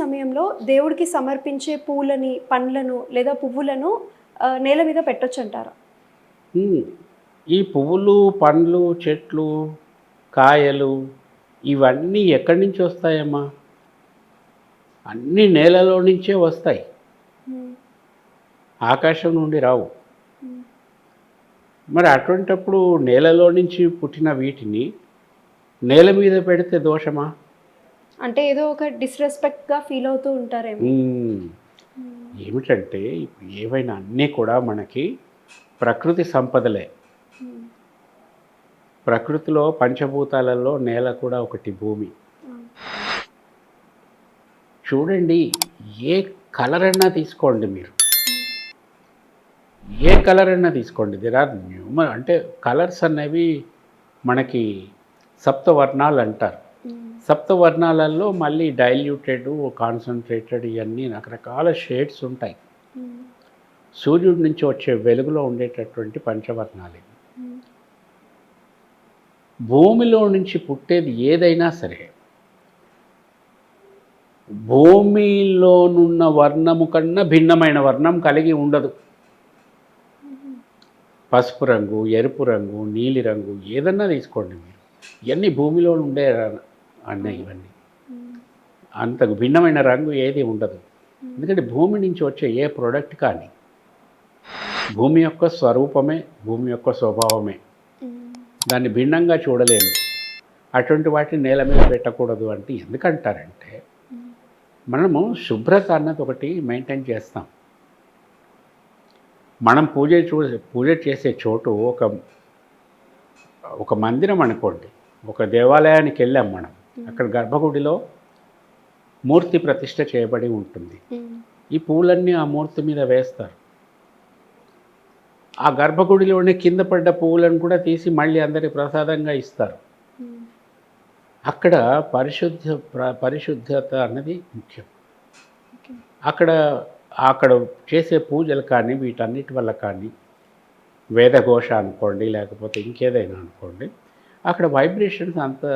సమయంలో దేవుడికి సమర్పించే పూలని పండ్లను లేదా పువ్వులను నేల మీద పెట్టొచ్చు అంటారా ఈ పువ్వులు పండ్లు చెట్లు కాయలు ఇవన్నీ ఎక్కడి నుంచి వస్తాయమ్మా? అన్నీ నేలలో నుంచే వస్తాయి. ఆకాశం నుండి రావు. మరి అటువంటప్పుడు నేలలో నుంచి పుట్టిన వీటిని నేల మీద పెడితే దోషమా? అంటే ఏదో ఒక డిస్రెస్పెక్ట్గా ఫీల్ అవుతూ ఉంటారేమో. ఏమిటంటే ఇప్పుడు ఏవైనా అన్నీ కూడా మనకి ప్రకృతి సంపదలే. ప్రకృతిలో పంచభూతాలలో నేల కూడా ఒకటి భూమి. చూడండి ఏ కలర్ అన్నా తీసుకోండి మీరు. ఏ కలర్ అన్నా తీసుకోండి. దేర్ ఆర్ న్యూమర్ అంటే కలర్స్ అనేవి మనకి సప్తవర్ణాలు అంటారు. సప్తవర్ణాలలో మళ్ళీ డైల్యూటెడ్ కాన్సన్ట్రేటెడ్ ఇవన్నీ రకరకాల షేడ్స్ ఉంటాయి. సూర్యుడి నుంచి వచ్చే వెలుగులో ఉండేటటువంటి పంచవర్ణాలు. భూమిలో నుంచి పుట్టేది ఏదైనా సరే భూమిలోనున్న వర్ణము కన్నా భిన్నమైన వర్ణం కలిగి ఉండదు. పసుపు రంగు ఎరుపు రంగు నీలి రంగు ఏదన్నా తీసుకోండి మీరు. ఇవన్నీ భూమిలో ఉండే ర- అన్నయ్య ఇవన్నీ. అంతకు భిన్నమైన రంగు ఏది ఉండదు. ఎందుకంటే భూమి నుంచి వచ్చే ఏ ప్రోడక్ట్ కానీ భూమి యొక్క స్వరూపమే భూమి యొక్క స్వభావమే. దాన్ని భిన్నంగా చూడలేము. అటువంటి వాటిని నేల మీద పెట్టకూడదు అంటే ఎందుకంటారంటే మనము శుభ్రత అన్నది ఒకటి మెయింటైన్ చేస్తాం. మనం పూజ చూ పూజ చేసే చోటు ఒక ఒక మందిరం అనుకోండి. ఒక దేవాలయానికి వెళ్ళాం మనం. అక్కడ గర్భగుడిలో మూర్తి ప్రతిష్ఠ చేయబడి ఉంటుంది. ఈ పూలన్నీ ఆ మూర్తి మీద వేస్తారు. ఆ గర్భగుడిలోనే కింద పడ్డ పువ్వులను కూడా తీసి మళ్ళీ అందరికి ప్రసాదంగా ఇస్తారు. అక్కడ పరిశుద్ధ ప్ర- పరిశుద్ధత అన్నది ముఖ్యం. అక్కడ అక్కడ చేసే పూజలు కానీ వీటన్నిటి వల్ల కానీ వేదఘోష అనుకోండి లేకపోతే ఇంకేదైనా అనుకోండి అక్కడ వైబ్రేషన్స్ అంత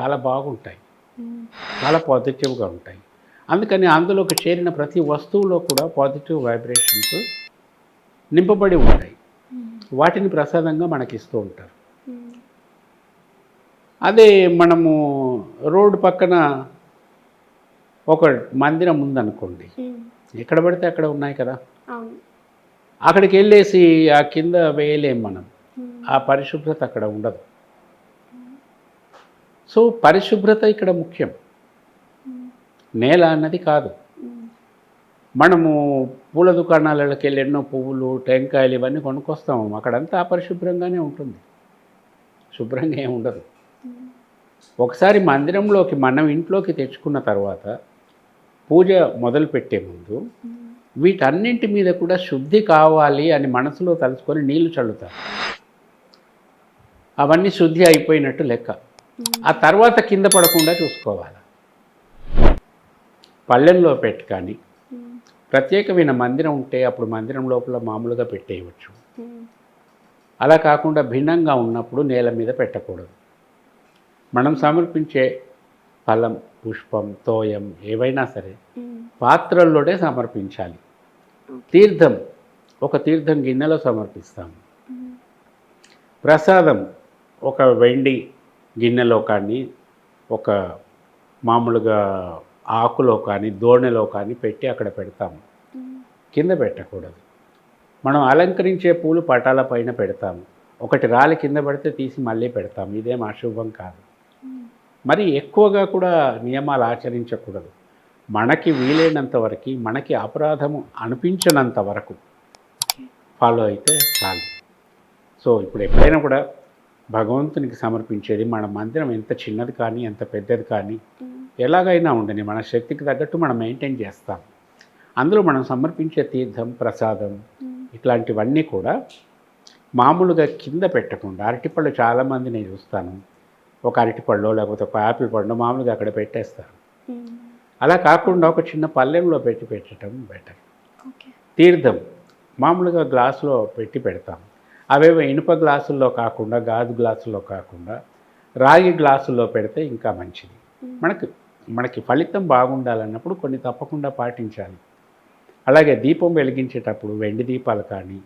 చాలా బాగుంటాయి. చాలా పాజిటివ్గా ఉంటాయి. అందుకని అందులోకి చేరిన ప్రతి వస్తువులో కూడా పాజిటివ్ వైబ్రేషన్స్ నింపబడి ఉంటాయి. వాటిని ప్రసాదంగా మనకి ఇస్తూ ఉంటారు అదే మనము రోడ్డు పక్కన ఒక మందిరం ఉందనుకోండి. ఎక్కడ పడితే అక్కడ ఉన్నాయి కదా. అక్కడికి వెళ్ళేసి ఆ కింద వేయలేం మనం. ఆ పరిశుభ్రత అక్కడ ఉండదు. సో పరిశుభ్రత ఇక్కడ ముఖ్యం. నేల అన్నది కాదు. మనము పూల దుకాణాలకి వెళ్ళి ఎన్నో పువ్వులు టెంకాయలు ఇవన్నీ కొనుక్కొస్తాము. అక్కడంతా అపరిశుభ్రంగానే ఉంటుంది. శుభ్రంగా ఏమి ఉండదు. ఒకసారి మందిరంలోకి మనం ఇంట్లోకి తెచ్చుకున్న తర్వాత పూజ మొదలుపెట్టే ముందు వీటన్నింటి మీద కూడా శుద్ధి కావాలి అని మనసులో తలుచుకొని నీళ్ళు చల్లుతారు. అవన్నీ శుద్ధి అయిపోయినట్టు లెక్క. ఆ తర్వాత కింద పడకుండా చూసుకోవాలి. పళ్ళెంలో పెట్టి కానీ ప్రత్యేకమైన మందిరం ఉంటే అప్పుడు మందిరం లోపల మామూలుగా పెట్టేయవచ్చు. అలా కాకుండా భిన్నంగా ఉన్నప్పుడు నేల మీద పెట్టకూడదు. మనం సమర్పించే ఫలం పుష్పం తోయం ఏవైనా సరే పాత్రల్లోనే సమర్పించాలి. తీర్థం ఒక తీర్థం గిన్నెలో సమర్పిస్తాము. ప్రసాదం ఒక వెండి గిన్నెలో కానీ ఒక మామూలుగా ఆకులో కానీ దోణిలో కానీ పెట్టి అక్కడ పెడతాము. కింద పెట్టకూడదు. మనం అలంకరించే పూలు పటాల పైన పెడతాము. ఒకటి రాలి కింద పడితే తీసి మళ్ళీ పెడతాము. ఇదేం అశుభం కాదు. మరి ఎక్కువగా కూడా నియమాలు ఆచరించకూడదు. మనకి వీలైనంత వరకు మనకి అపరాధము అనిపించినంత వరకు ఫాలో అయితే చాలు. సో ఇప్పుడు ఎప్పుడైనా కూడా భగవంతునికి సమర్పించేది మన మందిరం ఎంత చిన్నది కానీ ఎంత పెద్దది కానీ ఎలాగైనా ఉండని మన శక్తికి తగ్గట్టు మనం మెయింటైన్ చేస్తాం. అందులో మనం సమర్పించే తీర్థం ప్రసాదం ఇట్లాంటివన్నీ కూడా మామూలుగా కింద పెట్టకుండా అరటిపళ్ళు చాలామంది నేను చూస్తాను. ఒక అరటిపళ్ళు లేకపోతే ఒక యాపిల్ పండు మామూలుగా అక్కడ పెట్టేస్తారు. అలా కాకుండా ఒక చిన్న పల్లెంలో పెట్టి పెట్టడం బెటర్. తీర్థం మామూలుగా గ్లాసులో పెట్టి పెడతాం. అవేవో ఇనుప గ్లాసుల్లో కాకుండా గాజు గ్లాసుల్లో కాకుండా రాగి గ్లాసుల్లో పెడితే ఇంకా మంచిది. మనకు మనకి ఫలితం బాగుండాలన్నప్పుడు కొన్ని తప్పకుండా పాటించాలి. అలాగే దీపం వెలిగించేటప్పుడు వెండి దీపాలు కానీ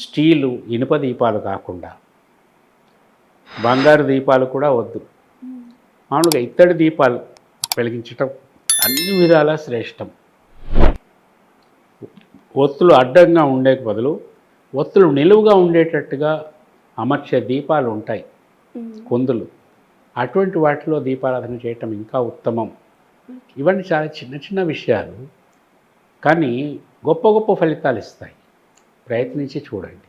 స్టీలు ఇనుప దీపాలు కాకుండా బంగారు దీపాలు కూడా వద్దు. మామూలుగా ఇత్తడి దీపాలు వెలిగించటం అన్ని విధాలా శ్రేష్టం. ఒత్తులు అడ్డంగా ఉండే బదులు ఒత్తులు నిలువుగా ఉండేటట్టుగా అమర్చే దీపాలు ఉంటాయి. కుందులు. అటువంటి వాటిలో దీపారాధన చేయటం ఇంకా ఉత్తమం. ఇవన్నీ చాలా చిన్న చిన్న విషయాలు. కానీ గొప్ప గొప్ప ఫలితాలు ఇస్తాయి. ప్రయత్నించి చూడండి.